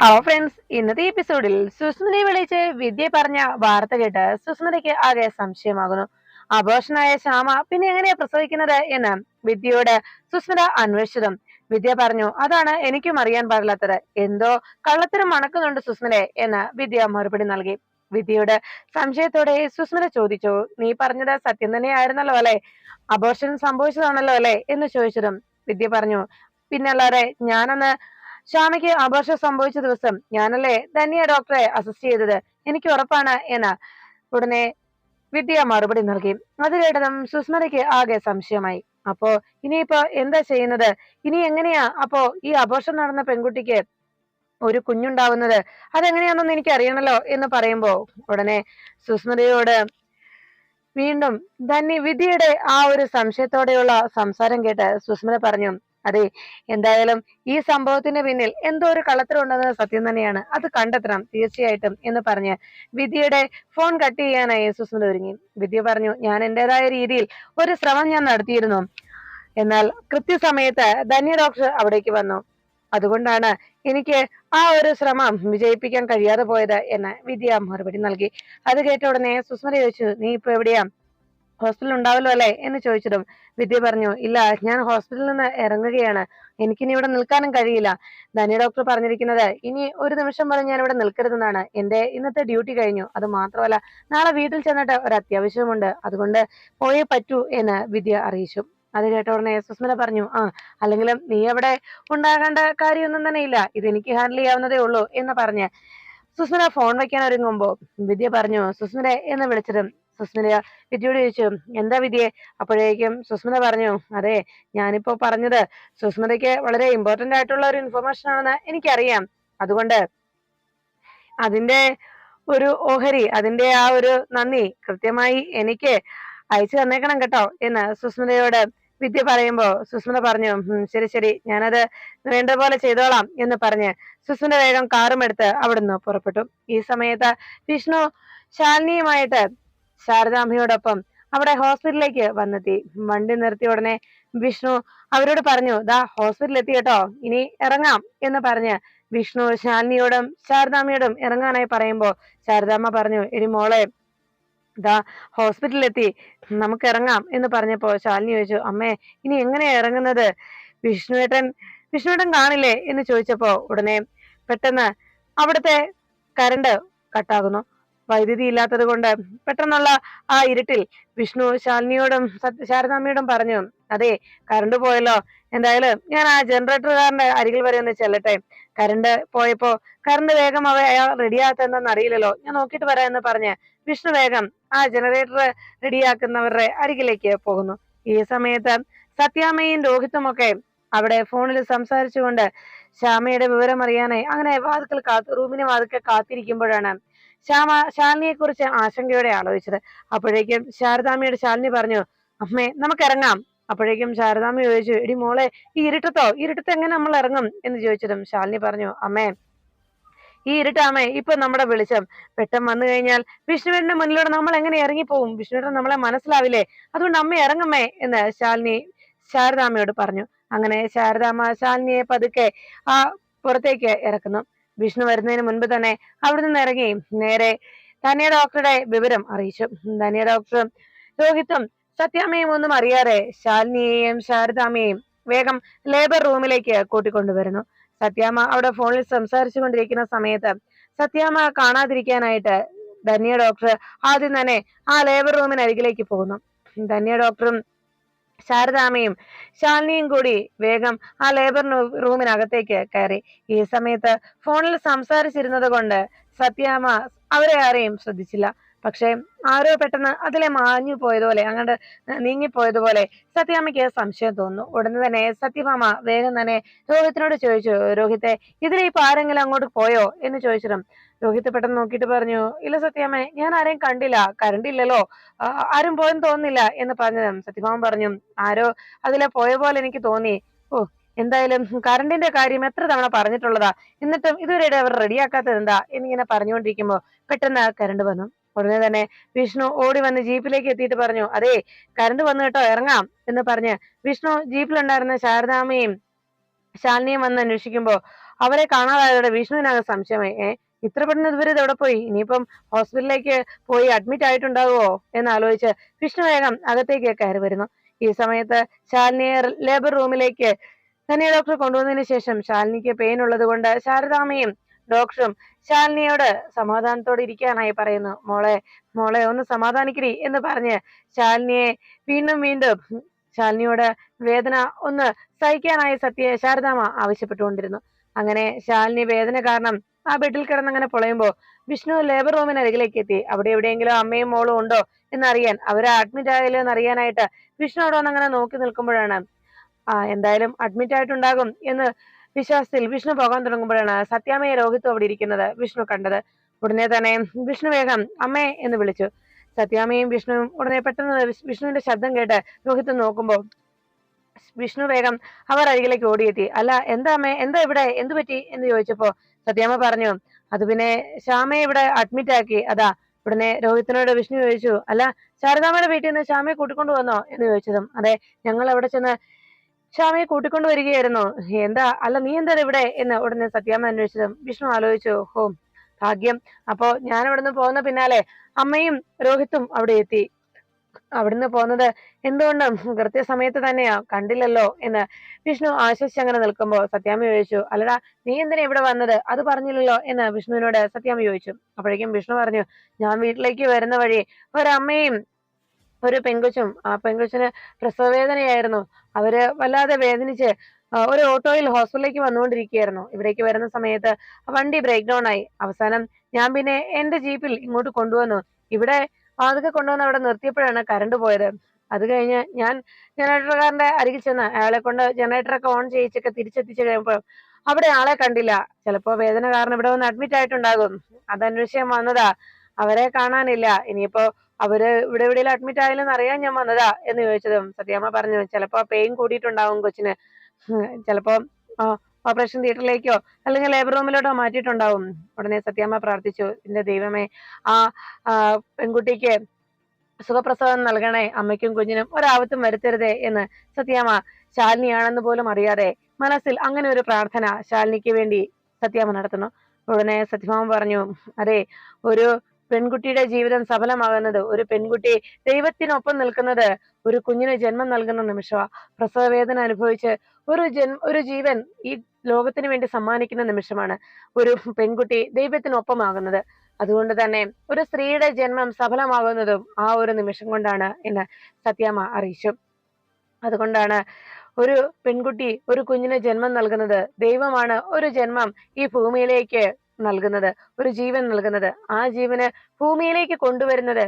Hello friends ഇന്നത്തെ എപ്പിസോഡിൽ സുസ്മിതയെ വിളിച്ച് വിദ്യ പറഞ്ഞ വാർത്ത കേട്ട് സുസ്മിതയ്ക്ക് ആകെ സംശയമാകുന്നു. അപോഷനായ ശ്യാമ പിന്നെ എങ്ങനെയാ പ്രസവിക്കുന്നത് എന്ന് വിദ്യയോട് സുസ്മിത അന്വേഷിച്ചതും വിദ്യ പറഞ്ഞു അതാണ് എനിക്കും അറിയാൻ പാടില്ലാത്തത്. എന്തോ കള്ളത്തരം മണക്കുന്നുണ്ട് സുസ്മിതെ എന്ന് വിദ്യ മറുപടി നൽകി. വിദ്യയോട് സംശയത്തോടെ സുസ്മിത ചോദിച്ചു നീ പറഞ്ഞത് സത്യം തന്നെയായിരുന്നല്ലോ അല്ലെ? അബോർഷൻ സംഭവിച്ചതാണല്ലോ അല്ലെ? എന്ന് ചോദിച്ചതും വിദ്യ പറഞ്ഞു പിന്നല്ലാതെ ഞാനന്ന് ശ്യാമയ്ക്ക് അബോർഷൻ സംഭവിച്ച ദിവസം ഞാനല്ലേ ധന്യ ഡോക്ടറെ അസിസ്റ്റ് ചെയ്തത്? എനിക്ക് ഉറപ്പാണ് എന്ന് ഉടനെ വിദ്യ മറുപടി നൽകി. അത് കേട്ടതും സുസ്മരയ്ക്ക് ആകെ സംശയമായി. അപ്പോ ഇനിയിപ്പോ എന്താ ചെയ്യുന്നത്? ഇനി എങ്ങനെയാ അപ്പോ ഈ അബോർഷൻ നടന്ന പെൺകുട്ടിക്ക് ഒരു കുഞ്ഞുണ്ടാവുന്നത്? അതെങ്ങനെയാണെന്ന് എനിക്ക് അറിയണല്ലോ എന്ന് പറയുമ്പോ ഉടനെ സുസ്മരയോട് വീണ്ടും ധന്യ വിദ്യയുടെ ആ ഒരു സംശയത്തോടെയുള്ള സംസാരം കേട്ട് സുസ്മര പറഞ്ഞു അതെ എന്തായാലും ഈ സംഭവത്തിന് പിന്നിൽ എന്തോ ഒരു കളത്തിലുണ്ടെന്നത് സത്യം തന്നെയാണ്. അത് കണ്ടെത്തണം തീർച്ചയായിട്ടും എന്ന് പറഞ്ഞ് വിദ്യയുടെ ഫോൺ കട്ട് ചെയ്യാനായി സുസ്മിത ഒരുങ്ങി. വിദ്യ പറഞ്ഞു ഞാൻ എന്റെതായ രീതിയിൽ ഒരു ശ്രമം ഞാൻ നടത്തിയിരുന്നു. എന്നാൽ കൃത്യസമയത്ത് ധന്യ ഡോക്ടർ അവിടേക്ക് വന്നു. അതുകൊണ്ടാണ് എനിക്ക് ആ ഒരു ശ്രമം വിജയിപ്പിക്കാൻ കഴിയാതെ പോയത് എന്ന് വിദ്യ മറുപടി നൽകി. അത് കേട്ട ഉടനെ സുസ്മിത ചോദിച്ചു നീ ഇപ്പൊ എവിടെയാ? ഹോസ്പിറ്റലിൽ ഉണ്ടാവല്ലോ അല്ലേ എന്ന് ചോദിച്ചതും വിദ്യ പറഞ്ഞു ഇല്ല ഞാൻ ഹോസ്പിറ്റലിൽ നിന്ന് ഇറങ്ങുകയാണ്. എനിക്കിനി ഇവിടെ നിൽക്കാനും കഴിയില്ല. ധനി ഡോക്ടർ പറഞ്ഞിരിക്കുന്നത് ഇനി ഒരു നിമിഷം വരെ ഞാൻ ഇവിടെ നിൽക്കരുതെന്നാണ്. എന്റെ ഇന്നത്തെ ഡ്യൂട്ടി കഴിഞ്ഞു. അത് മാത്രമല്ല നാളെ വീട്ടിൽ ചെന്നിട്ട് ഒരു അത്യാവശ്യമുണ്ട് അതുകൊണ്ട് പോയേ പറ്റൂ എന്ന് വിദ്യ അറിയിച്ചു. അത് കേട്ട ഉടനെ സുസ്മിത പറഞ്ഞു ആ അല്ലെങ്കിലും നീ അവിടെ ഉണ്ടാകേണ്ട കാര്യമൊന്നും തന്നെ ഇല്ല. ഇത് എനിക്ക് ഹാൻഡിൽ ചെയ്യാവുന്നതേ ഉള്ളൂ എന്ന് പറഞ്ഞ് സുസ്മിത ഫോൺ വെക്കാൻ ഒരുങ്ങുമ്പോ വിദ്യ പറഞ്ഞു സുസ്മിത എന്ന് വിളിച്ചതും സുസ്മിത വിദ്യയോട് ചോദിച്ചു എന്താ വിദ്യയെ അപ്പോഴേക്കും സുസ്മിത പറഞ്ഞു അതെ ഞാനിപ്പോ പറഞ്ഞത് സുസ്മിതയ്ക്ക് വളരെ ഇമ്പോർട്ടന്റ് ആയിട്ടുള്ള ഒരു ഇൻഫർമേഷൻ ആണെന്ന് എനിക്കറിയാം. അതുകൊണ്ട് അതിന്റെ ഒരു ഓഹരി അതിന്റെ ആ ഒരു നന്ദി കൃത്യമായി എനിക്ക് അയച്ചു തന്നേക്കണം കേട്ടോ എന്ന് സുസ്മിതയോട് വിദ്യ പറയുമ്പോ സുസ്മിത പറഞ്ഞു "ഉം, ശരി ശരി ഞാനത് വേണ്ട പോലെ ചെയ്തോളാം എന്ന് പറഞ്ഞ് സുസ്മിത വേഗം കാറും എടുത്ത് അവിടുന്ന് പുറപ്പെട്ടു. ഈ സമയത്ത് വിഷ്ണു ശാലിനിയുമായിട്ട് ശാരദാമ്മയോടൊപ്പം അവിടെ ഹോസ്പിറ്റലിലേക്ക് വന്നെത്തി. വണ്ടി നിർത്തിയ ഉടനെ വിഷ്ണു അവരോട് പറഞ്ഞു ദാ ഹോസ്പിറ്റലിൽ എത്തി കേട്ടോ. ഇനി ഇറങ്ങാം. എന്ന് പറഞ്ഞ് വിഷ്ണു ശാലിനിയോടും ശാരദാമ്മയോടും ഇറങ്ങാനായി പറയുമ്പോ ശാരദാമ്മ പറഞ്ഞു ഇനി മോളെ ദാ ഹോസ്പിറ്റലിലെത്തി. നമുക്ക് ഇറങ്ങാം. എന്ന് പറഞ്ഞപ്പോ ശാലിനി ചോദിച്ചു അമ്മേ ഇനി എങ്ങനെയാ ഇറങ്ങുന്നത്? വിഷ്ണുവേട്ടൻ വിഷ്ണുവേട്ടൻ കാണില്ലേ? എന്ന് ചോദിച്ചപ്പോ ഉടനെ പെട്ടെന്ന് അവിടുത്തെ കരണ്ട് കട്ടാകുന്നു. വൈദ്യുതി ഇല്ലാത്തത് കൊണ്ട് പെട്ടെന്നുള്ള ആ ഇരുട്ടിൽ വിഷ്ണു ശാലിനിയോടും ശാരദാമ്മയോടും പറഞ്ഞു അതെ കറണ്ട് പോയല്ലോ. എന്തായാലും ഞാൻ ആ ജനറേറ്ററുകാരന്റെ അരികിൽ വരെ ഒന്ന് ചെല്ലട്ടെ. കറണ്ട് പോയപ്പോ കറണ്ട് വേഗം അവ അയാൾ റെഡിയാക്കുന്നെന്ന് അറിയില്ലല്ലോ. ഞാൻ നോക്കിയിട്ട് വരാം എന്ന് പറഞ്ഞ് വിഷ്ണു വേഗം ആ ജനറേറ്റർ റെഡിയാക്കുന്നവരുടെ അരികിലേക്ക് പോകുന്നു. ഈ സമയത്ത് സത്യാമ്മയും രോഹിത്തും ഒക്കെ അവിടെ ഫോണിൽ സംസാരിച്ചുകൊണ്ട് ശ്യാമയുടെ വിവരം അറിയാനായി അങ്ങനെ വാതുക്കൾ കാത്തു റൂമിന് വാതുക്കൾ കാത്തിരിക്കുമ്പോഴാണ് ശ്യാമ ശാലിനിയെ കുറിച്ച് ആശങ്കയോടെ ആലോചിച്ചത്. അപ്പോഴേക്കും ശാരദാമ്മയോട് ശാലിനി പറഞ്ഞു അമ്മേ നമുക്ക് ഇറങ്ങാം അപ്പോഴേക്കും ശാരദാമ്മ ചോദിച്ചു എടി മോളെ ഈ ഇരുട്ടത്തോ? ഇരുട്ടത്ത് എങ്ങനെ നമ്മൾ ഇറങ്ങും? എന്ന് ചോദിച്ചതും ശാലിനി പറഞ്ഞു അമ്മേ ഈ ഇരുട്ടാമേ ഇപ്പൊ നമ്മുടെ വെളിച്ചം. പെട്ടെന്ന് വന്നു കഴിഞ്ഞാൽ വിഷ്ണുവേട്ടന്റെ മുന്നിലൂടെ നമ്മൾ എങ്ങനെ ഇറങ്ങിപ്പോവും? വിഷ്ണുവേട്ടൻ നമ്മളെ മനസ്സിലാവില്ലേ? അതുകൊണ്ട് അമ്മ ഇറങ്ങമ്മേ. എന്ന് ശാലിനി ശാരദാമ്മയോട് പറഞ്ഞു. അങ്ങനെ ശാരദാമ്മ ശാലിനിയെ പതുക്കെ ആ പുറത്തേക്ക് ഇറക്കുന്നു. വിഷ്ണു വരുന്നതിന് മുൻപ് തന്നെ അവിടെ നിന്ന് ഇറങ്ങി നേരെ ധന്യ ഡോക്ടറുടെ വിവരം അറിയിച്ചു. ധന്യ ഡോക്ടറും രോഹിത്തും സത്യാമ്മയും ഒന്നും അറിയാതെ ശാലിനിയെയും ശാരദാമ്മയെയും വേഗം ലേബർ റൂമിലേക്ക് കൂട്ടിക്കൊണ്ടുവരുന്നു. സത്യാമ്മ അവിടെ ഫോണിൽ സംസാരിച്ചു കൊണ്ടിരിക്കുന്ന സമയത്ത് സത്യാമ്മ കാണാതിരിക്കാനായിട്ട് ധന്യ ഡോക്ടർ ആദ്യം തന്നെ ആ ലേബർ റൂമിന് അരികിലേക്ക് പോകുന്നു. ധന്യ ഡോക്ടറും ശാരദാമ്മയും ശാലിനിയും കൂടി വേഗം ആ ലേബർ റൂമിനകത്തേക്ക് കയറി. ഈ സമയത്ത് ഫോണിൽ സംസാരിച്ചിരുന്നത് കൊണ്ട് സത്യാമ അവരെ ആരെയും ശ്രദ്ധിച്ചില്ല. പക്ഷെ ആരോ പെട്ടെന്ന് അതിലെ മാഞ്ഞു പോയതുപോലെ അങ്ങോട്ട് നീങ്ങിപ്പോയതുപോലെ സത്യാമ്മയ്ക്ക് സംശയം തോന്നുന്നു. ഉടനെ തന്നെ സത്യഭാമ വേഗം തന്നെ രോഹിത്തിനോട് ചോദിച്ചു രോഹിത്തെ ഇതിലെ ഇപ്പൊ ആരെങ്കിലും അങ്ങോട്ട് പോയോ? എന്ന് ചോദിച്ചിട്ടും രോഹിത്ത് പെട്ടെന്ന് നോക്കിയിട്ട് പറഞ്ഞു ഇല്ല സത്യാമ്മേ ഞാൻ ആരെയും കണ്ടില്ല കറണ്ട് ഇല്ലല്ലോ ആരും പോയെന്ന് തോന്നുന്നില്ല എന്ന് പറഞ്ഞതും സത്യഭാമൻ പറഞ്ഞു ആരോ അതിലെ പോയ പോലെ എനിക്ക് തോന്നി. ഓ എന്തായാലും കറണ്ടിന്റെ കാര്യം എത്ര തവണ പറഞ്ഞിട്ടുള്ളതാ എന്നിട്ടും ഇതുവരെ അവർ റെഡിയാക്കാത്തത് എന്താ എന്നിങ്ങനെ പറഞ്ഞുകൊണ്ടിരിക്കുമ്പോ പെട്ടെന്ന് കറണ്ട് വന്നു. ഉടനെ തന്നെ വിഷ്ണു ഓടി വന്ന് ജീപ്പിലേക്ക് എത്തിയിട്ട് പറഞ്ഞു അതെ കറണ്ട് വന്നു കേട്ടോ ഇറങ്ങാം എന്ന് പറഞ്ഞ് വിഷ്ണു ജീപ്പിലുണ്ടായിരുന്ന ശാരദാമ്മയും ശാലിനിയും വന്ന് അന്വേഷിക്കുമ്പോ അവരെ കാണാതായതോടെ വിഷ്ണുവിനാകെ സംശയമായി ഏ ഇത്ര പെട്ടെന്ന് ഇവർ ഇതെവിടെ പോയി? ഇനിയിപ്പം ഹോസ്പിറ്റലിലേക്ക് പോയി അഡ്മിറ്റ് ആയിട്ടുണ്ടാകുമോ എന്ന് ആലോചിച്ച് വിഷ്ണു വേഗം അകത്തേക്ക് കയറി വരുന്നു. ഈ സമയത്ത് ശാലിനിയെ ലേബർ റൂമിലേക്ക് തന്നെ ഡോക്ടർ കൊണ്ടുവന്നതിന് ശേഷം ശാലിനിക്ക് പെയിൻ ഉള്ളത് കൊണ്ട് ശാരദാമയും ഡോക്ടറും ശാലിനിയോട് സമാധാനത്തോടെ ഇരിക്കാനായി പറയുന്നു. മോളെ മോളെ ഒന്ന് സമാധാനിക്കരി എന്ന് പറഞ്ഞ് ശാലിനിയെ വീണ്ടും വീണ്ടും ശാലിനിയോട് വേദന ഒന്ന് സഹിക്കാനായി സത്യ ശാരദാമ ആവശ്യപ്പെട്ടുകൊണ്ടിരുന്നു. അങ്ങനെ ശാലിനി വേദന കാരണം ആ ബെഡിൽ കിടന്നങ്ങനെ പൊളയുമ്പോ വിഷ്ണു ലേബർ റൂമിന് അരികിലേക്ക് എത്തി അവിടെ എവിടെയെങ്കിലും അമ്മയും മോളും ഉണ്ടോ എന്നറിയാൻ അവർ അഡ്മിറ്റ് ആയാലോ എന്ന് അറിയാനായിട്ട് വിഷ്ണു അവിടെ വന്ന് അങ്ങനെ നോക്കി നിൽക്കുമ്പോഴാണ് ആ എന്തായാലും അഡ്മിറ്റ് ആയിട്ടുണ്ടാകും എന്ന് വിശ്വാസത്തിൽ വിഷ്ണു പോകാൻ തുടങ്ങുമ്പോഴാണ് സത്യാമയ രോഹിത്തും അവിടെ ഇരിക്കുന്നത് വിഷ്ണു കണ്ടത്. ഉടനെ തന്നെ വിഷ്ണു വേഗം അമ്മേ എന്ന് വിളിച്ചു. സത്യാമയും വിഷ്ണുവും ഉടനെ പെട്ടെന്ന് വിഷ്ണുവിന്റെ ശബ്ദം കേട്ട് രോഹിത്ത് നോക്കുമ്പോൾ വിഷ്ണു വേഗം അവർ അരികിലേക്ക് ഓടിയെത്തി. അല്ല എന്താ അമ്മേ? എന്താ ഇവിടെ? എന്തു പറ്റി എന്ന് ചോദിച്ചപ്പോ സത്യാമ്മ പറഞ്ഞു. അത് പിന്നെ ശ്യാമയെ ഇവിടെ അഡ്മിറ്റ് ആക്കി. അതാ ഇവിടുന്ന് രോഹിത്തിനോട് വിഷ്ണു ചോദിച്ചു അല്ല ശാരദാമ്മയുടെ വീട്ടിൽ നിന്ന് ശ്യാമയെ കൂട്ടിക്കൊണ്ടു വന്നോ? എന്ന് ചോദിച്ചതും അതെ ഞങ്ങൾ അവിടെ ചെന്ന് ശ്യാമയെ കൂട്ടിക്കൊണ്ടു വരികയായിരുന്നു. എന്താ? അല്ല നീ എന്താ ഇവിടെ? എന്ന് ഉടനെ സത്യാമ്മ അന്വേഷിച്ചതും വിഷ്ണു ആലോചിച്ചു ഹോ ഭാഗ്യം. അപ്പോ ഞാൻ ഇവിടുന്ന് പോകുന്ന പിന്നാലെ അമ്മയും രോഹിത്തും അവിടെ എത്തി. അവിടുന്ന് പോകുന്നത് എന്തുകൊണ്ടും കൃത്യസമയത്ത് തന്നെയാ കണ്ടില്ലല്ലോ എന്ന്. വിഷ്ണു ആശ്വസിച്ച് അങ്ങനെ നിൽക്കുമ്പോൾ സത്യാമ്മ ചോദിച്ചു അല്ലടാ നീ എന്തിനാ ഇവിടെ വന്നത്? അത് പറഞ്ഞില്ലല്ലോ എന്ന് വിഷ്ണുവിനോട് സത്യാമ്മ ചോദിച്ചു. അപ്പോഴേക്കും വിഷ്ണു പറഞ്ഞു ഞാൻ വീട്ടിലേക്ക് വരുന്ന വഴി ഒരമ്മയും ഒരു പെങ്കൊച്ചും ആ പെങ്കൊച്ചിന് പ്രസവവേദനയായിരുന്നു അവർ വല്ലാതെ വേദനിച്ച് ഒരു ഓട്ടോയിൽ ഹോസ്പിറ്റലിലേക്ക് വന്നുകൊണ്ടിരിക്കുകയായിരുന്നു. ഇവിടേക്ക് വരുന്ന സമയത്ത് വണ്ടി ബ്രേക്ക് ഡൗൺ ആയി. അവസാനം ഞാൻ പിന്നെ എന്റെ ജീപ്പിൽ ഇങ്ങോട്ട് കൊണ്ടുവന്നു. ഇവിടെ അതൊക്കെ കൊണ്ടുവന്ന് അവിടെ നിർത്തിയപ്പോഴാണ് കറണ്ട് പോയത്. അത് കഴിഞ്ഞ് ഞാൻ ജനറേറ്റർകാരന്റെ അരികിൽ ചെന്ന് അയാളെ കൊണ്ട് ജനറേറ്ററൊക്കെ ഓൺ ചെയ്യിച്ചൊക്കെ തിരിച്ചെത്തിച്ച് കഴിയുമ്പോൾ അവിടെ ആളെ കണ്ടില്ല. ചിലപ്പോ വേദന കാരണം ഇവിടെ വന്ന് അഡ്മിറ്റ് ആയിട്ടുണ്ടാകും. അതന്വേഷിക്കാൻ വന്നതാ. അവരെ കാണാനില്ല. ഇനിയിപ്പോ അവർ ഇവിടെ എവിടെയെങ്കിലും അഡ്മിറ്റ് ആയാലും അറിയാൻ ഞാൻ വന്നതാ എന്ന് ചോദിച്ചതും സത്യാമ്മ പറഞ്ഞു. ചിലപ്പോ പെയിൻ കൂടിയിട്ടുണ്ടാവും കൊച്ചിന്. ചിലപ്പോ ഓപ്പറേഷൻ തിയേറ്ററിലേക്കോ അല്ലെങ്കിൽ ലേബർ റൂമിലോട്ടോ മാറ്റിയിട്ടുണ്ടാവും. ഉടനെ സത്യാമ്മ പ്രാർത്ഥിച്ചു. എന്റെ ദൈവമേ ആ പെൺകുട്ടിക്ക് സുഖപ്രസവം നൽകണേ. അമ്മയ്ക്കും കുഞ്ഞിനും ഒരാപത്തും വരുത്തരുതേ എന്ന് സത്യാമ്മ ശാലിനിയാണെന്ന് പോലും അറിയാതെ മനസ്സിൽ അങ്ങനെ ഒരു പ്രാർത്ഥന ശാലിനിക്ക് വേണ്ടി സത്യാമ്മ നടത്തുന്നു. ഉടനെ സത്യഭാമ പറഞ്ഞു അതെ ഒരു പെൺകുട്ടിയുടെ ജീവിതം സഫലമാകുന്നത് ഒരു പെൺകുട്ടി ദൈവത്തിനൊപ്പം നിൽക്കുന്നത് ഒരു കുഞ്ഞിന് ജന്മം നൽകുന്ന നിമിഷമാണ് പ്രസവവേദന അനുഭവിച്ച് ഒരു ജന്മ ഒരു ജീവൻ ഈ ലോകത്തിന് വേണ്ടി സമ്മാനിക്കുന്ന നിമിഷമാണ് ഒരു പെൺകുട്ടി ദൈവത്തിനൊപ്പമാകുന്നത്. അതുകൊണ്ട് തന്നെ ഒരു സ്ത്രീയുടെ ജന്മം സഫലമാകുന്നതും ആ ഒരു നിമിഷം കൊണ്ടാണ് എന്ന് സത്യാമ്മ അറിയിച്ചു. അതുകൊണ്ടാണ് ഒരു പെൺകുട്ടി ഒരു കുഞ്ഞിന് ജന്മം നൽകുന്നത് ദൈവമാണ് ഒരു ജന്മം ഈ ഭൂമിയിലേക്ക് നൽകുന്നത് ഒരു ജീവൻ നൽകുന്നത്. ആ ജീവന് ഭൂമിയിലേക്ക് കൊണ്ടുവരുന്നത്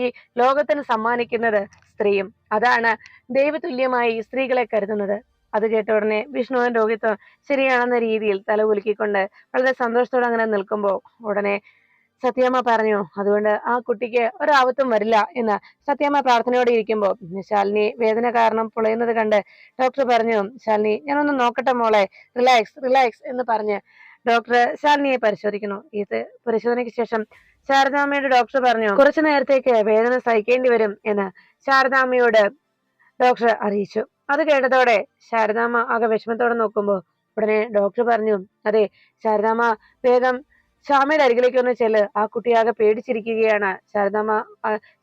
ഈ ലോകത്തിന് സമ്മാനിക്കുന്നത് സ്ത്രീയും. അതാണ് ദൈവതുല്യമായി സ്ത്രീകളെ കരുതുന്നത്. അത് കേട്ട ഉടനെ വിഷ്ണുവൻ രോഹിത്വം ശരിയാണെന്ന രീതിയിൽ തല കുലുക്കിക്കൊണ്ട് വളരെ സന്തോഷത്തോടെ അങ്ങനെ നിൽക്കുമ്പോൾ ഉടനെ സത്യമ്മ പറഞ്ഞു അതുകൊണ്ട് ആ കുട്ടിക്ക് ഒരാപത്തും വരില്ല എന്ന് സത്യമ്മ പ്രാർത്ഥനയോടെ ഇരിക്കുമ്പോൾ ശാലിനി വേദന കാരണം പൊളയുന്നത് കണ്ട് ഡോക്ടർ പറഞ്ഞു ശാലിനി ഞാനൊന്ന് നോക്കട്ടെ മോളെ റിലാക്സ് റിലാക്സ് എന്ന് പറഞ്ഞ് ഡോക്ടർ ശാലിനിയെ പരിശോധിക്കുന്നു. ഇത് പരിശോധനയ്ക്ക് ശേഷം ശാരദാമ്മയുടെ ഡോക്ടർ പറഞ്ഞു കുറച്ചു നേരത്തേക്ക് വേദന സഹിക്കേണ്ടി വരും എന്ന് ശാരദാമ്മയോട് ഡോക്ടർ അറിയിച്ചു. അത് കേട്ടതോടെ ശാരദാമ്മ ആകെ വിഷമത്തോടെ നോക്കുമ്പോൾ ഉടനെ ഡോക്ടർ പറഞ്ഞു അതെ ശാരദാമ്മ വേഗം ശ്യാമയുടെ അരികിലേക്ക് ഒന്ന് ചെല്ല്. ആ കുട്ടി ആകെ പേടിച്ചിരിക്കുകയാണ്. ശാരദാമ്മ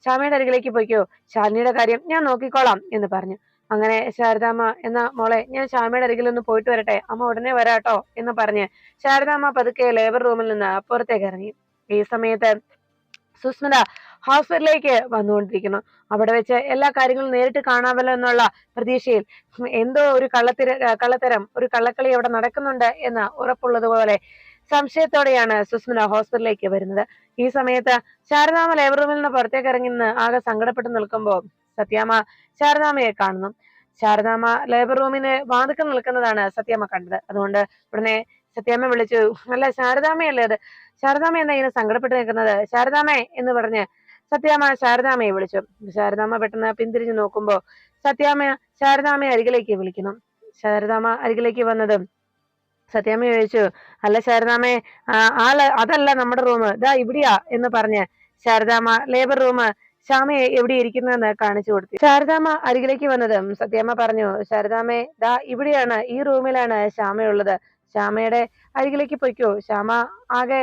ശ്യാമയുടെ അരികിലേക്ക് പോയിക്കോ. ശാലിനിയുടെ കാര്യം ഞാൻ നോക്കിക്കോളാം എന്ന് പറഞ്ഞു. അങ്ങനെ ശാരദാമ്മ എന്ന മോളെ ഞാൻ ശ്യാമയുടെ അരികിൽ ഒന്ന് പോയിട്ട് വരട്ടെ. അമ്മ ഉടനെ വരാട്ടോ എന്ന് പറഞ്ഞ് ശാരദാമ്മ പതുക്കെ ലേബർ റൂമിൽ നിന്ന് അപ്പുറത്തേക്ക് ഇറങ്ങി. ഈ സമയത്ത് സുസ്മിത ഹോസ്പിറ്റലിലേക്ക് വന്നുകൊണ്ടിരിക്കുന്നു. അവിടെ വെച്ച് എല്ലാ കാര്യങ്ങളും നേരിട്ട് കാണാമല്ലോ എന്നുള്ള പ്രതീക്ഷയിൽ എന്തോ ഒരു കള്ളത്തിര കള്ളത്തരം ഒരു കള്ളക്കളി അവിടെ നടക്കുന്നുണ്ട് എന്ന് ഉറപ്പുള്ളതുപോലെ സംശയത്തോടെയാണ് സുസ്മിത ഹോസ്പിറ്റലിലേക്ക് വരുന്നത്. ഈ സമയത്ത് ശാരദാമ ലേബർ റൂമിൽ നിന്ന് പുറത്തേക്ക് ഇറങ്ങി നിന്ന് ആകെ സങ്കടപ്പെട്ട് നിൽക്കുമ്പോൾ സത്യാമ്മ ശാരദാമയെ കാണുന്നു. ശാരദാമ്മ ലേബർ റൂമിന് വാതുക്കം നിൽക്കുന്നതാണ് സത്യാമ്മ കണ്ടത്. അതുകൊണ്ട് ഉടനെ സത്യാമ്മ വിളിച്ചു അല്ല ശാരദാമ്മയല്ലേ അത് ശാരദാമ്മ എന്താ ഇങ്ങനെ സങ്കടപ്പെട്ട് നിൽക്കുന്നത്? ശാരദാമ്മേ എന്ന് പറഞ്ഞ് സത്യാമ്മ ശാരദാമ്മയെ വിളിച്ചു. ശാരദാമ്മ പെട്ടെന്ന് പിന്തിരിഞ്ഞു നോക്കുമ്പോ സത്യാമ്മ ശാരദാമ്മയെ അരികിലേക്ക് വിളിക്കുന്നു. ശാരദാമ്മ അരികിലേക്ക് വന്നതും സത്യാമ്മ ചോദിച്ചു അല്ല ശാരദാമ്മേ ആൾ അതല്ല നമ്മുടെ റൂം ദാ ഇവിടെയാ എന്ന് പറഞ്ഞ് ശാരദാമ്മ ലേബർ റൂം ശ്യാമയെ എവിടെ ഇരിക്കുന്നതെന്ന് കാണിച്ചു കൊടുത്തു. ശാരദാമ്മ അരികിലേക്ക് വന്നതും സത്യാമ്മ പറഞ്ഞു ശാരദാമ്മേ ദാ ഇവിടെയാണ് ഈ റൂമിലാണ് ശ്യാമയുള്ളത്. ശ്യാമയുടെ അരികിലേക്ക് പൊയ്ക്കോ. ശ്യാമ ആകെ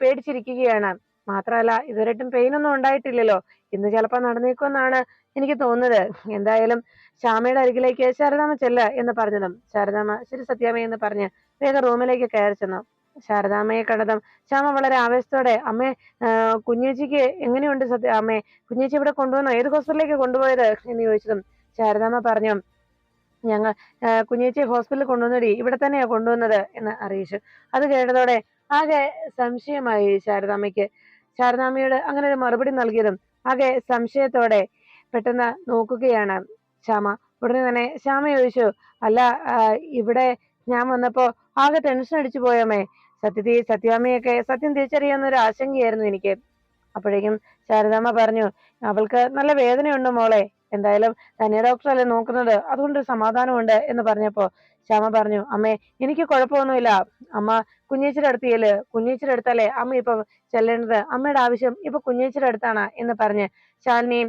പേടിച്ചിരിക്കുകയാണ്. മാത്രമല്ല ഇതുവരെയായിട്ടും പെയിൻ ഒന്നും ഉണ്ടായിട്ടില്ലല്ലോ. ഇന്ന് ചിലപ്പോൾ നടന്നേക്കുമെന്നാണ് എനിക്ക് തോന്നുന്നത്. എന്തായാലും ശ്യാമയുടെ അരികിലേക്ക് ശാരദാമ്മ ചെല്ല എന്ന് പറഞ്ഞതും ശാരദാമ്മ ശരി സത്യാമ്മ എന്ന് പറഞ്ഞ് വേഗം റൂമിലേക്ക് കയറി ചെന്നു. ശാരദാമ്മയെ കണ്ടതും ശ്യാമ വളരെ ആവേശത്തോടെ അമ്മേ കുഞ്ഞേച്ചിക്ക് എങ്ങനെയുണ്ട് സത്യ അമ്മേ കുഞ്ഞേച്ചി ഇവിടെ കൊണ്ടുവന്നോ? ഏത് ഹോസ്പിറ്റലിലേക്ക് കൊണ്ടുപോയത്? എന്ന് ചോദിച്ചതും ശാരദാമ്മ പറഞ്ഞു ഞങ്ങൾ കുഞ്ഞേച്ചിയെ ഹോസ്പിറ്റലിൽ കൊണ്ടുവന്നടി ഇവിടെ തന്നെയാ കൊണ്ടുവന്നത് എന്ന് അറിയിച്ചു. അത് കേട്ടതോടെ ആകെ സംശയമായി ശാരദാമ്മയ്ക്ക്. ശാരദാമ്മയോട് അങ്ങനെ ഒരു മറുപടി നൽകിയതും ആകെ സംശയത്തോടെ പെട്ടെന്ന് നോക്കുകയാണ് ശ്യാമ. ഉടനെ തന്നെ ശ്യാമ ചോദിച്ചു അല്ല ഇവിടെ ഞാൻ വന്നപ്പോ ആകെ ടെൻഷൻ അടിച്ചു പോയമ്മേ സത്യത്തിൽ സത്യാമ്മയൊക്കെ സത്യം തിരിച്ചറിയാവുന്നൊരു ആശങ്കയായിരുന്നു എനിക്ക്. അപ്പോഴേക്കും ശാരദാമ്മ പറഞ്ഞു അവൾക്ക് നല്ല വേദനയുണ്ട് മോളെ. എന്തായാലും തന്നെ ഡോക്ടറല്ലേ നോക്കുന്നത്? അതുകൊണ്ട് സമാധാനമുണ്ട് എന്ന് പറഞ്ഞപ്പോ ശ്യാമ പറഞ്ഞു അമ്മേ എനിക്ക് കുഴപ്പമൊന്നുമില്ല. അമ്മ കുഞ്ഞേച്ചിയുടെ അടുത്ത് ചെല്ല്. കുഞ്ഞേച്ചിയുടെ അടുത്തല്ലേ അമ്മ ഇപ്പൊ ചെല്ലേണ്ടത്? അമ്മയുടെ ആവശ്യം ഇപ്പൊ കുഞ്ഞേച്ചിയുടെ അടുത്താണ് എന്ന് പറഞ്ഞ് ശാലിനിയും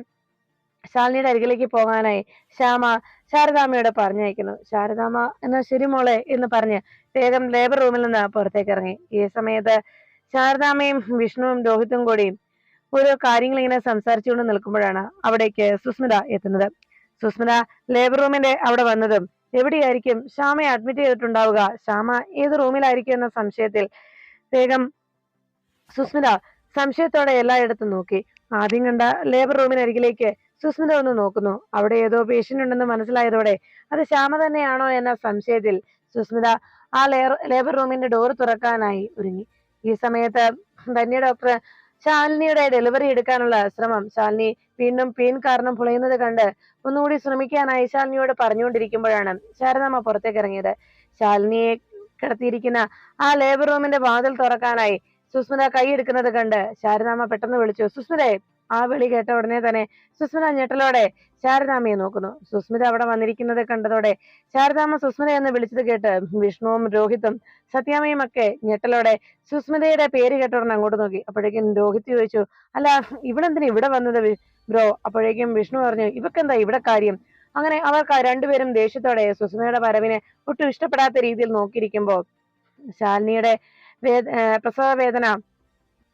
ശാലിനിയുടെ അരികിലേക്ക് പോകാനായി ശ്യാമ ശാരദാമ്മയോട് പറഞ്ഞയക്കുന്നു. ശാരദാമ്മ എന്നാ ശരി മോളെ എന്ന് പറഞ്ഞ് വേഗം ലേബർ റൂമിൽ നിന്ന് പുറത്തേക്ക് ഇറങ്ങി. ഈ സമയത്ത് ശാരദാമ്മയും വിഷ്ണുവും രോഹിത്തും കൂടിയും ഓരോ കാര്യങ്ങൾ ഇങ്ങനെ സംസാരിച്ചുകൊണ്ട് നിൽക്കുമ്പോഴാണ് അവിടേക്ക് സുസ്മിത എത്തുന്നത്. സുസ്മിത ലേബർ റൂമിന്റെ അവിടെ വന്നതും. എവിടെയായിരിക്കും? ശ്യാമയെ അഡ്മിറ്റ് ചെയ്തിട്ടുണ്ടാവുക. ശ്യാമ ഏത് റൂമിലായിരിക്കും എന്ന സംശയത്തിൽ വേഗം സുസ്മിത സംശയത്തോടെ എല്ലായിടത്തും നോക്കി. ആദ്യം കണ്ട ലേബർ റൂമിനരികിലേക്ക് സുസ്മിത ഒന്ന് നോക്കുന്നു. അവിടെ ഏതോ പേഷ്യന്റ് ഉണ്ടെന്ന് മനസ്സിലായതോടെ അത് ശ്യാമ തന്നെയാണോ എന്ന സംശയത്തിൽ സുസ്മിത ആ ലേബർ റൂമിന്റെ ഡോർ തുറക്കാനായി ഒരുങ്ങി. ഈ സമയത്ത് ധന്യ ഡോക്ടർ ശാലിനിയുടെ ഡെലിവറി എടുക്കാനുള്ള ശ്രമം. ശാലിനി വീണ്ടും പെയിൻ കാരണം പുളയുന്നത് കണ്ട് ഒന്നുകൂടി ശ്രമിക്കാനായി ശാലിനിയോട് പറഞ്ഞുകൊണ്ടിരിക്കുമ്പോഴാണ് ശാരദാമ്മ പുറത്തേക്ക് ഇറങ്ങിയത്. ശാലിനിയെ കിടത്തിയിരിക്കുന്ന ആ ലേബർ റൂമിന്റെ വാതിൽ തുറക്കാനായി സുസ്മിത കൈയെടുക്കുന്നത് കണ്ട് ശാരദാമ്മ പെട്ടെന്ന് വിളിച്ചു സുസ്മിതയെ ആ വിളി കേട്ട ഉടനെ തന്നെ സുസ്മിത ഞെട്ടലോടെ ശാരദാമയെ നോക്കുന്നു. സുസ്മിത അവിടെ വന്നിരിക്കുന്നത് കണ്ടതോടെ ശാരദാമ്മ സുസ്മിത എന്ന് വിളിച്ചത് കേട്ട് വിഷ്ണുവും രോഹിത്തും സത്യാമയും ഒക്കെ ഞെട്ടലോടെ സുസ്മിതയുടെ പേര് കേട്ട ഉടനെ അങ്ങോട്ട് നോക്കി. അപ്പോഴേക്കും രോഹിത് ചോദിച്ചു അല്ല ഇവളെന്തിനാ ഇവിടെ വന്നത് ബ്രോ? അപ്പോഴേക്കും വിഷ്ണു പറഞ്ഞു ഇവക്കെന്താ ഇവിടെ കാര്യം? അങ്ങനെ അവർ രണ്ടുപേരും ദേഷ്യത്തോടെ സുസ്മിതയുടെ വരവിനെ ഒട്ടും ഇഷ്ടപ്പെടാത്ത രീതിയിൽ നോക്കിയിരിക്കുമ്പോൾ ശാലിനിയുടെ പ്രസവ വേദന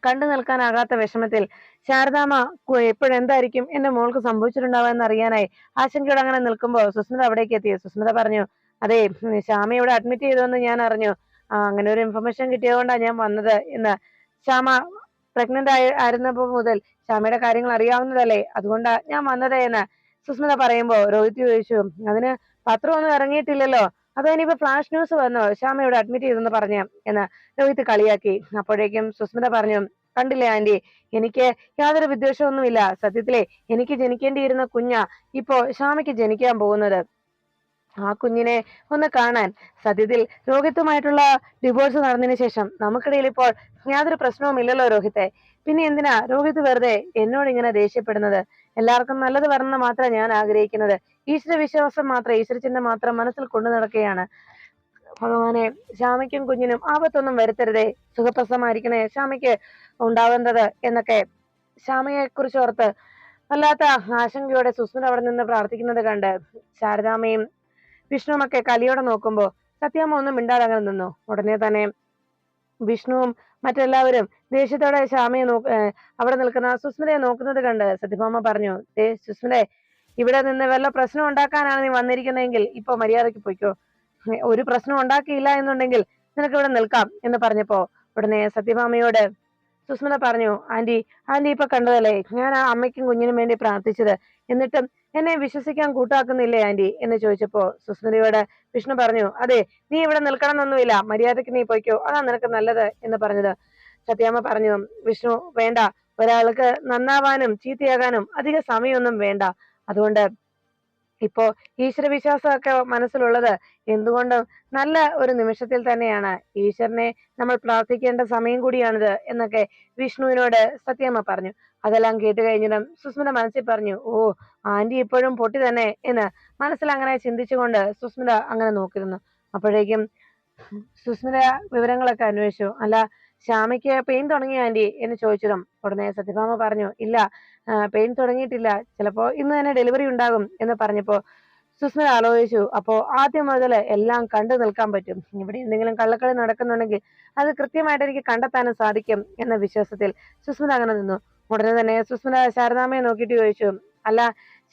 കണ്ടു നിൽക്കാനാകാത്ത വിഷമത്തിൽ ശാരദാമ്മ എപ്പോഴെന്തായിരിക്കും എന്റെ മോൾക്ക് സംഭവിച്ചിട്ടുണ്ടാവുക അറിയാനായി ആശങ്കയോടെ അങ്ങനെ നിൽക്കുമ്പോൾ സുസ്മിത അവിടേക്ക് എത്തി. സുസ്മിത പറഞ്ഞു അതെ ശ്യാമ ഇവിടെ അഡ്മിറ്റ് ചെയ്തോന്ന് ഞാൻ അറിഞ്ഞു. അങ്ങനെ ഒരു ഇൻഫർമേഷൻ കിട്ടിയതുകൊണ്ടാണ് ഞാൻ വന്നത് എന്ന്. ശ്യാമ പ്രഗ്നന്റ് ആയി ആയിരുന്നപ്പോ മുതൽ ശ്യാമയുടെ കാര്യങ്ങൾ അറിയാവുന്നതല്ലേ? അതുകൊണ്ടാ ഞാൻ വന്നത് എന്ന് സുസ്മിത പറയുമ്പോ രോഹിത് ചോദിച്ചു അതിന് പത്രമൊന്നും ഇറങ്ങിയിട്ടില്ലല്ലോ? അതോ ഇനിയിപ്പോ ഫ്ലാഷ് ന്യൂസ് വന്നു? ശ്യാമ ഇവിടെ അഡ്മിറ്റ് ചെയ്തെന്ന് പറഞ്ഞു എന്ന് രോഹിത് കളിയാക്കി. അപ്പോഴേക്കും സുസ്മിത പറഞ്ഞു കണ്ടില്ലേ ആന്റി എനിക്ക് യാതൊരു വിദ്വേഷമൊന്നുമില്ല സത്യത്തിലെ എനിക്ക് ജനിക്കേണ്ടിയിരുന്ന കുഞ്ഞ ഇപ്പോ ശ്യാമയ്ക്ക് ജനിക്കാൻ പോകുന്നത്. ആ കുഞ്ഞിനെ ഒന്ന് കാണാൻ. സത്യത്തിൽ രോഹിത്തുമായിട്ടുള്ള ഡിവോഴ്സ് നടന്നതിന് ശേഷം നമുക്കിടയിൽ ഇപ്പോൾ യാതൊരു പ്രശ്നവുമില്ലല്ലോ രോഹിത്തെ. പിന്നെ എന്തിനാ രോഹിത് വെറുതെ എന്നോട് ഇങ്ങനെ ദേഷ്യപ്പെടുന്നത്? എല്ലാവർക്കും നല്ലത് വരണം മാത്രമേ ഞാൻ ആഗ്രഹിക്കുന്നത്. ഈശ്വര വിശ്വാസം മാത്രം ഈശ്വര ചിന്ത മാത്രം മനസ്സിൽ കൊണ്ടു നടക്കുകയാണ്. ഭഗവാനെ ശ്യാമയ്ക്കും കുഞ്ഞിനും ആപത്തൊന്നും വരുത്തരുതേ. സുഖപ്രസമായിരിക്കണേ ശ്യാമയ്ക്ക് ഉണ്ടാവേണ്ടത് എന്നൊക്കെ ശ്യാമയെ കുറിച്ച് ഓർത്ത് വല്ലാത്ത ആശങ്കയോടെ സുസ്മിത അവിടെ നിന്ന് പ്രാർത്ഥിക്കുന്നത് കണ്ട് ശാരദാമ്മയും വിഷ്ണുവുമൊക്കെ കലിയോടെ നോക്കുമ്പോൾ സത്യാമ്മ ഒന്നും മിണ്ടാതെ അങ്ങനെ നിന്നു? ഉടനെ തന്നെ വിഷ്ണുവും മറ്റെല്ലാവരും ദേഷ്യത്തോടെ ശ്യാമയെ നോ അവിടെ നിൽക്കുന്ന സുസ്മിതയെ നോക്കുന്നത് കണ്ട് സത്യഭാമ പറഞ്ഞു ദേ സുസ്മിതെ ഇവിടെ നിന്ന് വല്ല പ്രശ്നം ഉണ്ടാക്കാനാണ് നീ വന്നിരിക്കുന്നതെങ്കിൽ ഇപ്പൊ മര്യാദയ്ക്ക് പോയിക്കോ. ഒരു പ്രശ്നം ഉണ്ടാക്കിയില്ല എന്നുണ്ടെങ്കിൽ നിനക്ക് ഇവിടെ നിൽക്കാം എന്ന് പറഞ്ഞപ്പോ ഉടനെ സത്യഭാമയോട് സുസ്മിത പറഞ്ഞു ആന്റി ആന്റി ഇപ്പൊ കണ്ടതല്ലേ ഞാൻ ആ അമ്മയ്ക്കും കുഞ്ഞിനും വേണ്ടി പ്രാർത്ഥിച്ചത്. എന്നിട്ടും എന്നെ വിശ്വസിക്കാൻ കൂട്ടാക്കുന്നില്ലേ ആന്റി? എന്ന് ചോദിച്ചപ്പോ സുസ്മിതയോട് വിഷ്ണു പറഞ്ഞു അതെ നീ ഇവിടെ നിൽക്കണം എന്നൊന്നുമില്ല മര്യാദയ്ക്ക് നീ പോയിക്കോ. അതാ നിനക്ക് നല്ലത് എന്ന് പറഞ്ഞത്. സത്യാമ്മ പറഞ്ഞു വിഷ്ണു വേണ്ട. ഒരാൾക്ക് നന്നാവാനും ചീത്തയാകാനും അധിക സമയമൊന്നും വേണ്ട. അതുകൊണ്ട് ഇപ്പോ ഈശ്വരവിശ്വാസമൊക്കെ മനസ്സിലുള്ളത് എന്തുകൊണ്ടും നല്ല ഒരു നിമിഷത്തിൽ തന്നെയാണ്. ഈശ്വരനെ നമ്മൾ പ്രാർത്ഥിക്കേണ്ട സമയം കൂടിയാണിത് എന്നൊക്കെ വിഷ്ണുവിനോട് സത്യമ്മ പറഞ്ഞു. അതെല്ലാം കേട്ട് കഴിഞ്ഞിട്ടും സുസ്മിത മനസ്സിൽ പറഞ്ഞു ഓ ആന്റി ഇപ്പോഴും പൊട്ടി തന്നെ എന്ന് മനസ്സിൽ അങ്ങനെ ചിന്തിച്ചുകൊണ്ട് സുസ്മിത അങ്ങനെ നോക്കിയിരുന്നു. അപ്പോഴേക്കും സുസ്മിത വിവരങ്ങളൊക്കെ അന്വേഷിച്ചു. അല്ല ശ്യാമയ്ക്ക് പെയിൻ തുടങ്ങിയ ആന്റി എന്ന് ചോദിച്ചതും ഉടനെ സത്യഭാമ പറഞ്ഞു ഇല്ല പെയിൻ തുടങ്ങിയിട്ടില്ല. ചിലപ്പോ ഇന്ന് തന്നെ ഡെലിവറി ഉണ്ടാകും എന്ന് പറഞ്ഞപ്പോ സുസ്മിത ആലോചിച്ചു അപ്പോ ആദ്യം മുതൽ എല്ലാം കണ്ടു നിൽക്കാൻ പറ്റും. ഇവിടെ എന്തെങ്കിലും കള്ളക്കളി നടക്കുന്നുണ്ടെങ്കിൽ അത് കൃത്യമായിട്ട് എനിക്ക് കണ്ടെത്താനും സാധിക്കും എന്ന വിശ്വാസത്തിൽ സുസ്മിത അങ്ങനെ നിന്നു. ഉടനെ തന്നെ സുസ്മിത ശാരദാമ്മയെ നോക്കിയിട്ട് ചോദിച്ചു അല്ല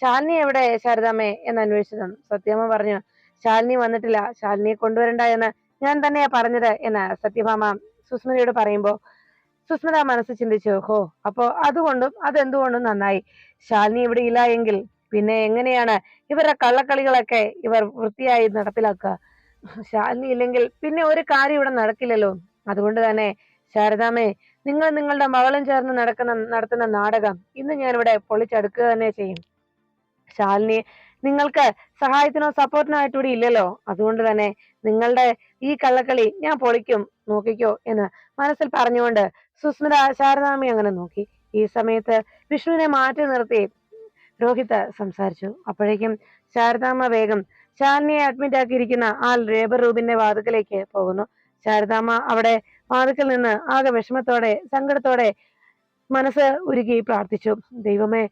ശാലിനി എവിടെ? ശാരദാമ്മയെ എന്ന് അന്വേഷിച്ചു സത്യമ്മ പറഞ്ഞു ശാലിനി വന്നിട്ടില്ല ശാലിനിയെ കൊണ്ടുവരണ്ട എന്ന് ഞാൻ തന്നെയാ പറഞ്ഞത് എന്ന് സത്യഭാമ സുസ്മിതയോട് പറയുമ്പോ സുസ്മിത മനസ്സ് ചിന്തിച്ചു ഹോ അപ്പോ അതുകൊണ്ടും അതെന്തുകൊണ്ടും നന്നായി. ശാലിനി ഇവിടെ ഇല്ല എങ്കിൽ പിന്നെ എങ്ങനെയാണ് ഇവരുടെ കള്ളക്കളികളൊക്കെ ഇവർ വൃത്തിയായി നടപ്പിലാക്കുക? ശാലിനി ഇല്ലെങ്കിൽ പിന്നെ ഒരു കാര്യം ഇവിടെ നടക്കില്ലല്ലോ. അതുകൊണ്ട് തന്നെ ശാരദാമേ നിങ്ങൾ നിങ്ങളുടെ മകളും ചേർന്ന് നടക്കുന്ന നടത്തുന്ന നാടകം ഇന്ന് ഞാനിവിടെ പൊളിച്ചെടുക്കുക തന്നെ ചെയ്യും. ശാലിനി നിങ്ങൾക്ക് സഹായത്തിനോ സപ്പോർട്ടിനോ ആയിട്ട് ഇവിടെ ഇല്ലല്ലോ. അതുകൊണ്ട് തന്നെ നിങ്ങളുടെ ഈ കള്ളക്കളി ഞാൻ പൊളിക്കും നോക്കിക്കോ എന്ന് മനസ്സിൽ പറഞ്ഞുകൊണ്ട് സുസ്മിത ശാരദാമി അങ്ങനെ നോക്കി. ഈ സമയത്ത് വിഷ്ണുവിനെ മാറ്റി നിർത്തി രോഹിത് സംസാരിച്ചു. അപ്പോഴേക്കും ശാരദാമ്മ വേഗം ശാലിനിയെ അഡ്മിറ്റ് ആക്കിയിരിക്കുന്ന ആ ലേബർ റൂമിന്റെ വാതുക്കലേക്ക് പോകുന്നു. ശാരദാമ്മ അവിടെ വാതുക്കൽ നിന്ന് ആകെ വിഷമത്തോടെ സങ്കടത്തോടെ മനസ്സ് ഉരുകി പ്രാർത്ഥിച്ചു. ദൈവമേ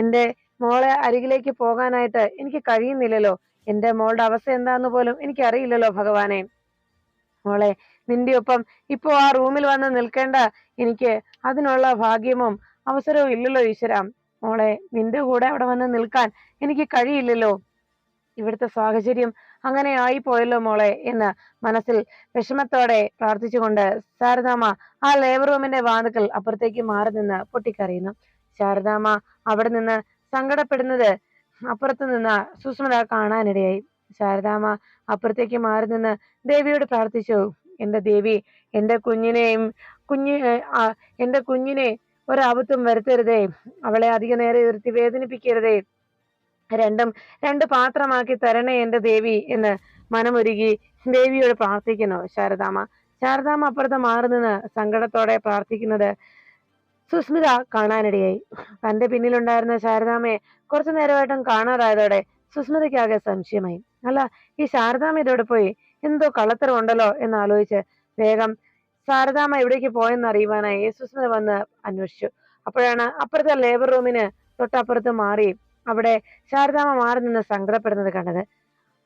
എന്റെ മോളെ അരികിലേക്ക് പോകാനായിട്ട് എനിക്ക് കഴിയുന്നില്ലല്ലോ. എന്റെ മോളുടെ അവസ്ഥ എന്താന്ന് പോലും എനിക്ക് അറിയില്ലല്ലോ ഭഗവാനെ. മോളെ നിന്റെ ഒപ്പം ഇപ്പോ ആ റൂമിൽ വന്ന് നിൽക്കേണ്ട എനിക്ക് അതിനുള്ള ഭാഗ്യമോ അവസരവും ഇല്ലല്ലോ ഈശ്വര. മോളെ നിന്റെ കൂടെ അവിടെ വന്ന് നിൽക്കാൻ എനിക്ക് കഴിയില്ലല്ലോ. ഇവിടുത്തെ സാഹചര്യം അങ്ങനെ ആയി പോയല്ലോ മോളെ എന്ന് മനസ്സിൽ വിഷമത്തോടെ പ്രാർത്ഥിച്ചുകൊണ്ട് ശാരദാമ്മ ആ ലേബർ റൂമിന്റെ വാതുക്കൽ അപ്പുറത്തേക്ക് മാറി നിന്ന് പൊട്ടിക്കരയുന്നു. ശാരദാമ്മ അവിടെ നിന്ന് സങ്കടപ്പെടുന്നത് അപ്പുറത്ത് നിന്ന് സുസ്മിത കാണാനിടയായി. ശാരദാമ്മ അപ്പുറത്തേക്ക് മാറി നിന്ന് ദേവിയോട് പ്രാർത്ഥിച്ചു എന്റെ ദേവി എന്റെ കുഞ്ഞിനെയും കുഞ്ഞി എന്റെ കുഞ്ഞിനെ ഒരാപത്തും വരുത്തരുതേ അവളെ അധിക നേരെ ഇരുത്തി വേദനിപ്പിക്കരുതേ രണ്ടും രണ്ട് പാത്രമാക്കി തരണേ എന്റെ ദേവി എന്ന് മനമൊരുകി ദേവിയോട് പ്രാർത്ഥിക്കുന്നു ശാരദാമ്മ. ശാരദാമ്മ അപ്പുറത്ത് മാറി നിന്ന് സങ്കടത്തോടെ പ്രാർത്ഥിക്കുന്നത് സുസ്മിത കാണാനിടയായി. തന്റെ പിന്നിലുണ്ടായിരുന്ന ശാരദാമ്മയെ കുറച്ചു നേരമായിട്ടും കാണാതായതോടെ സുസ്മിതയ്ക്കാകെ സംശയമായി. അല്ല ഈ ശാരദാമ്മ ഇതോടെ പോയി എന്തോ കള്ളത്തരം ഉണ്ടല്ലോ എന്ന് ആലോചിച്ച് വേഗം ശാരദാമ്മ എവിടേക്ക് പോയെന്ന് അറിയുവാനായി സുസ്മിത വന്ന് അന്വേഷിച്ചു. അപ്പോഴാണ് അപ്പുറത്തെ ലേബർ റൂമിന് തൊട്ടപ്പുറത്ത് മാറി അവിടെ ശാരദാമ്മ മാറി നിന്ന് സങ്കടപ്പെടുന്നത് കണ്ടത്.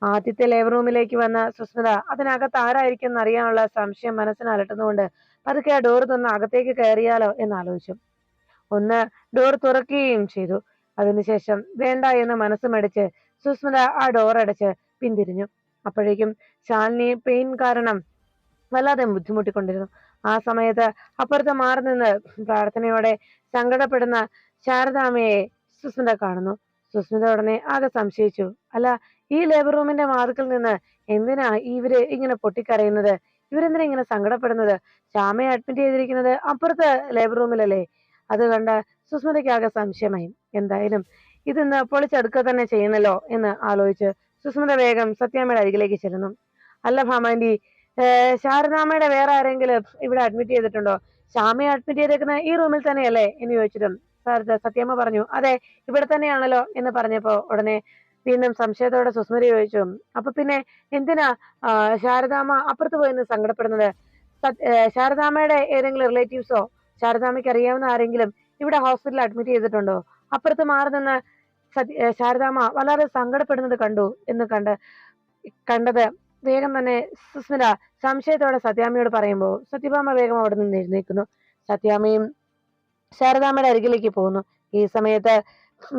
ആദ്യത്തെ ലേബർ റൂമിലേക്ക് വന്ന സുസ്മിത അതിനകത്ത് ആരായിരിക്കും എന്നറിയാനുള്ള സംശയം മനസ്സിന് അലട്ടുന്നതുകൊണ്ട് പതുക്കെ ആ ഡോർ തുറന്ന് അകത്തേക്ക് കയറിയാലോ? എന്ന് ആലോചിച്ചു. ഒന്ന് ഡോർ തുറക്കുകയും ചെയ്തു. അതിനുശേഷം വേണ്ട എന്ന് മനസ്സുമടിച്ച് സുസ്മിത ആ ഡോർ അടച്ച് പിന്തിരിഞ്ഞു. അപ്പോഴേക്കും ശാലിനി പെയിൻ കാരണം വല്ലാതെ ബുദ്ധിമുട്ടിക്കൊണ്ടിരുന്നു. ആ സമയത്ത് അപ്പുറത്ത് മാറി നിന്ന് പ്രാർത്ഥനയോടെ സങ്കടപ്പെടുന്ന ശാരദാമയെ സുസ്മിത കാണുന്നു. സുസ്മിത ഉടനെ ആകെ സംശയിച്ചു. അല്ല ഈ ലേബർ റൂമിന്റെ മാർക്കിൽ നിന്ന് എന്തിനാ ഇവർ ഇങ്ങനെ പൊട്ടിക്കരയുന്നത്? ഇവരെന്തിനാ ഇങ്ങനെ സങ്കടപ്പെടുന്നത്? ശ്യാമയെ അഡ്മിറ്റ് ചെയ്തിരിക്കുന്നത് അപ്പുറത്തെ ലേബർ റൂമിലല്ലേ അത് കണ്ട് സുസ്മിതയ്ക്ക് ആകെ സംശയമായി. എന്തായാലും ഇതിന്ന് പൊളിച്ചെടുക്കുക തന്നെ ചെയ്യുന്നല്ലോ എന്ന് ആലോചിച്ച് സുസ്മിത വേഗം സത്യാമ്മയുടെ അരികിലേക്ക് ചെല്ലുന്നു. അല്ല ഭാമാൻഡി ശാരദാമ്മയുടെ വേറെ ആരെങ്കിലും ഇവിടെ അഡ്മിറ്റ് ചെയ്തിട്ടുണ്ടോ? ശ്യാമയെ അഡ്മിറ്റ് ചെയ്തേക്കുന്ന ഈ റൂമിൽ തന്നെയല്ലേ? എന്ന് ചോദിച്ചിട്ടും സത്യമ്മ പറഞ്ഞു. അതെ ഇവിടെ തന്നെയാണല്ലോ എന്ന് പറഞ്ഞപ്പോ ഉടനെ വീണ്ടും സംശയത്തോടെ സുസ്മരി ചോദിച്ചു. അപ്പൊ പിന്നെ എന്തിനാ ശാരദാമ്മ അപ്പുറത്ത് പോയി സങ്കടപ്പെടുന്നത്? ശാരദാമ്മയുടെ ഏതെങ്കിലും റിലേറ്റീവ്സോ ശാരദാമ്മയ്ക്ക് അറിയാവുന്ന ആരെങ്കിലും ഇവിടെ ഹോസ്പിറ്റലിൽ അഡ്മിറ്റ് ചെയ്തിട്ടുണ്ടോ? അപ്പുറത്ത് മാറി നിന്ന് ശാരദാമ്മ വളരെ സങ്കടപ്പെടുന്നത് കണ്ടു എന്ന് കണ്ട് കണ്ടത് വേഗം തന്നെ സുസ്മിത സംശയത്തോടെ സത്യാമ്മയോട് പറയുമ്പോൾ സത്യഭാമ വേഗം അവിടെ നിന്ന് എഴുന്നേക്കുന്നു സത്യാമ്മയും ശാരദാമ്മയുടെ അരികിലേക്ക് പോകുന്നു. ഈ സമയത്ത്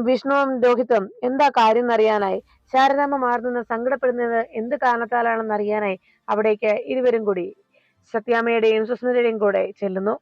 വിഷ്ണുവും രോഹിത്തും എന്താ കാര്യം എന്നറിയാനായി. ശാരദാമ്മ മാറുന്നത് സങ്കടപ്പെടുന്നത് എന്ത് കാരണത്താലാണെന്ന് അറിയാനായി അവിടേക്ക് ഇരുവരും കൂടി സത്യാമ്മയുടെയും സുസ്മിതയുടെയും കൂടെ ചെല്ലുന്നു.